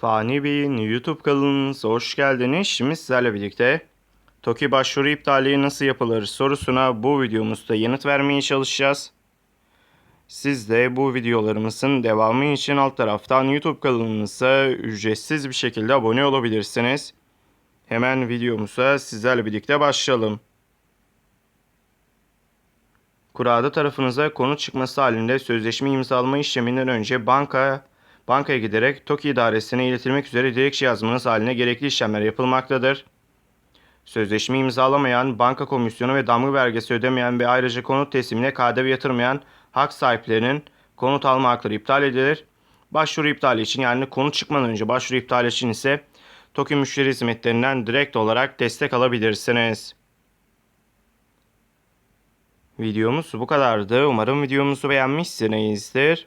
Fani Bey'in YouTube kanalınıza hoş geldiniz. Şimdi sizlerle birlikte TOKİ başvuru iptali nasıl yapılır sorusuna bu videomuzda yanıt vermeye çalışacağız. Siz de bu videolarımızın devamı için alt taraftan YouTube kanalımıza ücretsiz bir şekilde abone olabilirsiniz. Hemen videomuza sizlerle birlikte başlayalım. Kurada tarafınıza konu çıkması halinde sözleşme imzalama işleminden önce banka bankaya giderek TOKİ idaresine iletilmek üzere dilekçe yazmanız haline gerekli işlemler yapılmaktadır. Sözleşme imzalamayan, banka komisyonu ve damga vergisi ödemeyen ve ayrıca konut teslimine KDV yatırmayan hak sahiplerinin konut alma hakları iptal edilir. Başvuru iptali için yani konut çıkmadan önce başvuru iptali için ise TOKİ müşteri hizmetlerinden direkt olarak destek alabilirsiniz. Videomuz bu kadardı. Umarım videomuzu beğenmişsinizdir.